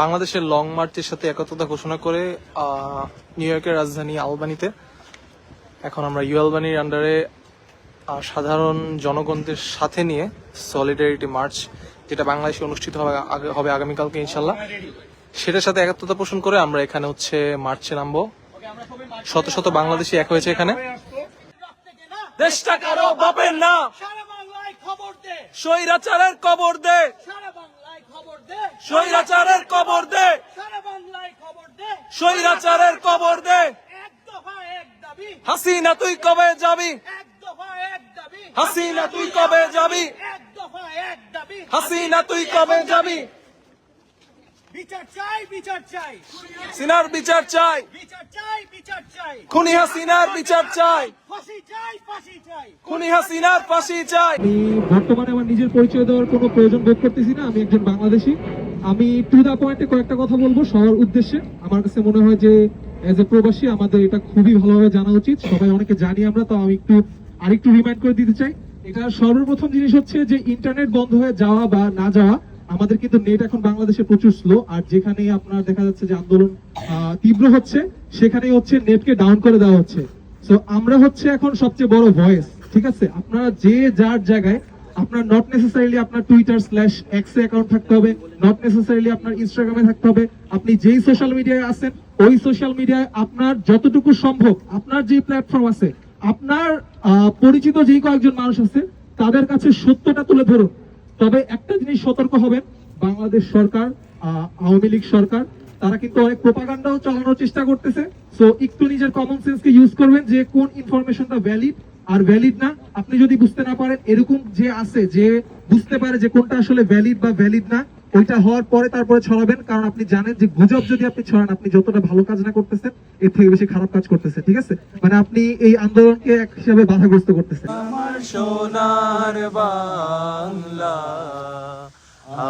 বাংলাদেশের লং মার্চের সাথে একত্রতা ঘোষণা করে নিউ ইয়র্কের রাজধানী আলবানিতে। এখন আমরা ইউ আলবানির আন্ডারে সাধারণ জনগণদের সাথে নিয়ে সলিডারিটি মার্চ যেটা বাংলাদেশে অনুষ্ঠিত হবে হবে আগামীকালকে ইনশাল্লাহ। সেটার সাথে একাত্মতা পোষণ করে আমরা এখানে হচ্ছে মার্চে নামবো। শত শত বাংলাদেশি এক হয়েছে এখানে। দেশটা কারও বাপের না। স্বৈরাচারের কবর দে। খবর দে। স্বৈরাচারের কবর দে। স্বৈরাচারের কবর দে। হাসিনা তুই কবে যাবি? হাসিনা তুই কবে যাবি? হাসিনা তুই কবে যাবি? বিচার চাই বিচার চাই। সিনার বিচার চাই। বিচার চাই বিচার চাই। খুনি হাসিনার বিচার চাই। ফাঁসি চাই ফাঁসি চাই। খুনি হাসিনার ফাঁসি চাই। আমি বর্তমানে আমার নিজের পরিচয় দেওয়ার কোনো প্রয়োজন বোধ করতেছি না। আমি একজন বাংলাদেশি। আমি টু দা পয়েন্টে কয়েকটা কথা বলব সবার উদ্দেশ্যে। আমার কাছে মনে হয় যে এজ এ প্রবাসী আমাদের এটা খুবই ভালোভাবে জানা উচিত। সবাই অনেকে জানি আমরা তো আমি একটু আরেকটু রিমাইন্ড করে দিতে চাই। এটা সর্বপ্রথম জিনিস হচ্ছে যে ইন্টারনেট বন্ধ হয়ে যাওয়া বা না যাওয়া আমাদের কিন্তু নেট এখন বাংলাদেশে প্রচুর স্লো আর যেখানে আপনার দেখা যাচ্ছে যে আন্দোলন তীব্র হচ্ছে, সেখানেই হচ্ছে নেটকে ডাউন করে দেওয়া হচ্ছে। সো আমরা হচ্ছে এখন সবচেয়ে বড় ভয়েস ঠিক আছে? আপনারা যে যার জায়গায়, আপনার নট নেসেসারিলি আপনার টুইটার স্ল্যাশ এক্স অ্যাকাউন্ট থাকতে হবে নট নেসেসারিলি আপনার ইনস্টাগ্রামে থাকতে হবে, আপনি যেই সোশ্যাল মিডিয়ায় আছেন, ওই সোশ্যাল মিডিয়ায় আপনার যতটুকু সম্ভব, আপনার যে প্ল্যাটফর্ম আছে, আপনার পরিচিত যেই কয়েকজন মানুষ আছে, তাদের কাছে সত্যটা তুলে ধরুন। তবে একটা জিনিস সতর্ক হবেন বাংলাদেশ সরকার আওয়ামী লীগ সরকার, তারা কিন্তু অনেক প্রোপাগান্ডাও চালানোর চেষ্টা করতেছে। সো একটু নিজের কমন সেন্সকে ইউজ করবেন যে কোন ইনফরমেশনটা ভ্যালিড আর ভ্যালিড না। আপনি যদি বুঝতে না পারেন, এরকম যে আছে, যে বুঝতে পারে যে কোনটা আসলে ভ্যালিড বা ভ্যালিড না ওইটা হওয়ার পরে তারপরে ছড়াবেন, কারণ আপনি জানেন যে গুজব যদি আপনি ছড়ান, আপনি যতটা ভালো কাজ না করতেছেন, এর থেকে বেশি খারাপ কাজ করতেছেন ঠিক আছে? মানে আপনি এই আন্দোলনকে এক হিসাবে বাধাগ্রস্ত করতেছেন। আমার সোনার বাংলা,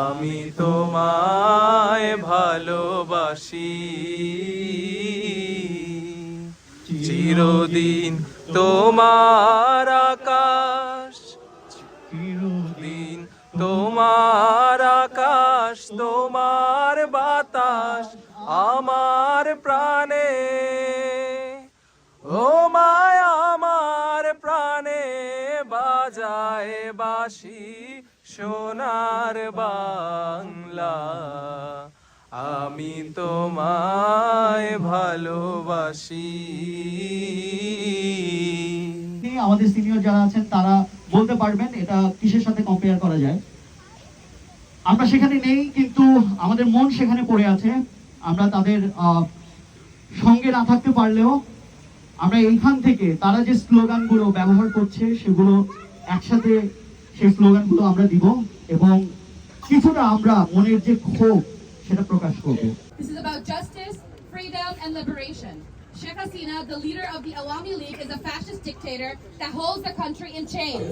আমি তোমায় ভালোবাসি। চিরদিন তোমার আকাশ আকাশ তোমার বাতাস আমার প্রাণে। ও মায়া, আমার প্রাণে বাজায় বাসি সোনার বাংলা। আমি তোমায় ভালোবাসি। আমাদের সিনিয়র যারা আছেন, তারা বলতে পারবেন এটা কিসের সাথে কম্পেয়ার করা যায়? আমরা সেখানে নেই কিন্তু আমাদের মন সেখানে পড়ে আছে। আমরা তাদের সঙ্গে না থাকতে পারলেও আমরা এইখান থেকে তারা যে স্লোগানগুলো ব্যবহার করছে সেগুলো একসাথে সেই স্লোগানগুলো আমরা দিব এবং কিছুটা আমরা মনের যে ক্ষোভ সেটা প্রকাশ করব। Sheikh Hasina, the leader of the Awami League, is a fascist dictator that holds the country in chains.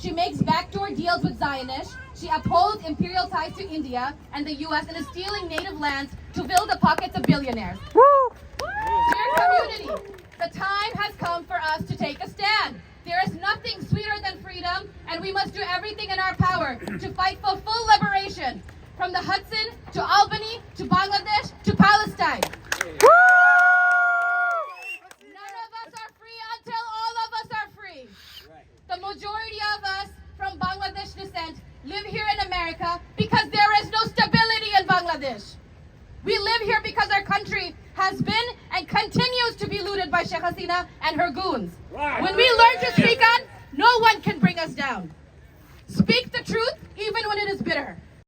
She makes backdoor deals with Zionists. She upholds imperial ties to India and the US and is stealing native lands to fill the pockets of billionaires. Dear community, the time has come for us to take a stand. There is nothing sweeter than freedom, and we must do everything in our power to fight for full liberation from the Hudson to Albany to Bangladesh to Palestine. None of us are free until all of us are free. The majority of us from Bangladesh descent live here in America because there is no stability in Bangladesh. We live here because our country has been and continues to be looted by Sheikh Hasina and her goons. When we learn to speak out, no one can bring us down. Speak the truth even when it is bitter.